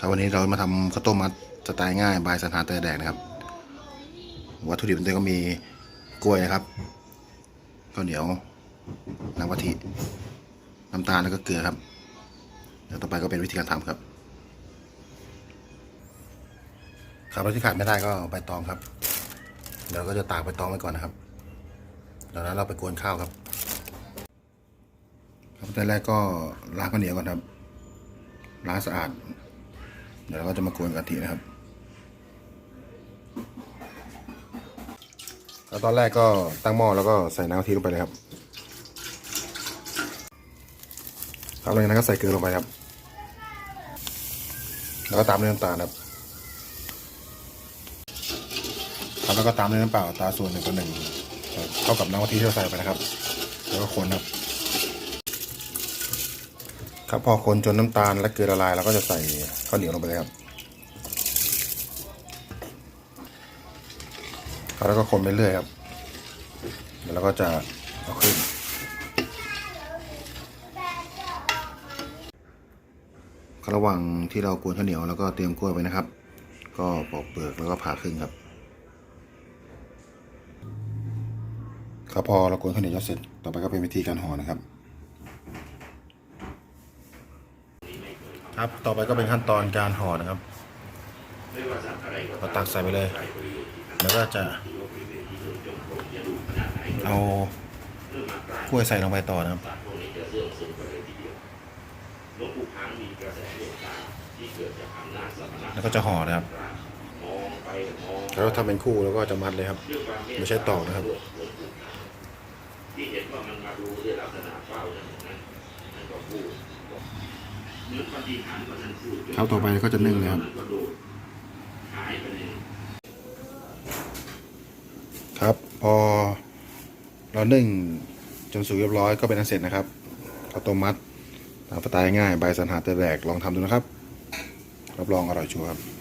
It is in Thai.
ครับวันนี้เรามาทำข้าวต้มมัดสไตล์ง่ายบายสันหาเตยแดกนะครับ วัตถุดิบมันก็มีกล้วยนะครับข้าวเหนียวน้ำกะทิน้ำตาลแล้วก็เกลือครับเดี๋ยวต่อไปก็เป็นวิธีการทำครับ ครับแล้วที่ขาดไม่ได้ก็ใบตองครับเดี๋ยวเราก็จะตากใบตองไว้ก่อนนะครับจากนั้นเราไปกวนข้าวครับครับแต่แรกก็ล้างข้าวเหนียวก่อนครับล้างสะอาด เดี๋ยวเราก็จะมากวนกะทินะครับแล้วตอนแรกก็ตั้งหม้อแล้วก็ใส่น้ำกะทิลงไปเลยครับครับหลังจากนั้นก็ใส่เกลือลงไปครับ แล้วก็ตามด้วยน้ำตาลครับครับแล้วก็ตามด้วยน้ำเปล่าตาส่วนหนึ่งต่อหนึ่งเท่ากับน้ำกะทิที่เราใส่ไปนะครับ แล้วก็คนครับ ครับพอคนจนน้ำตาลและเกลือละลายเราก็จะใส่ข้าวเหนียวลงไปเลยครับแล้วก็คนไปเรื่อยครับเดี๋ยวเราก็จะเอาขึ้นครับระหว่างที่เรากวนข้าวเหนียวแล้วก็เตรียมกล้วยไว้นะครับ ก็ปอกเปลือกแล้วก็ผ่าครึ่งครับ ครับพอเรากวนข้าวเหนียวเสร็จต่อไปก็เป็นวิธีการห่อนะครับ ครับ ต่อไปก็เป็นขั้นตอนการห่อนะครับเราตักใส่ไปเลย แล้วก็จะเอากล้วยใส่ลงไปต่อนะครับแล้วก็จะห่อนะครับแล้วถ้าเป็นคู่แล้วก็จะมัดเลยครับ ไม่ใช่ตอกนะครับที่เห็นว่ามันมาดูด้วยลักษณะเปล่านั้นนั้นก็คู่ รับต่อไปก็จะนึ่งเลยครับครับ พอเรานึ่งจนสุกเรียบร้อยก็เป็นอันเสร็จนะครับข้าวต้มมัดตามสไตล์ง่ายใบสันหาเตะแหลกลองทำดูนะครับ รับรองอร่อยชัวร์ครับ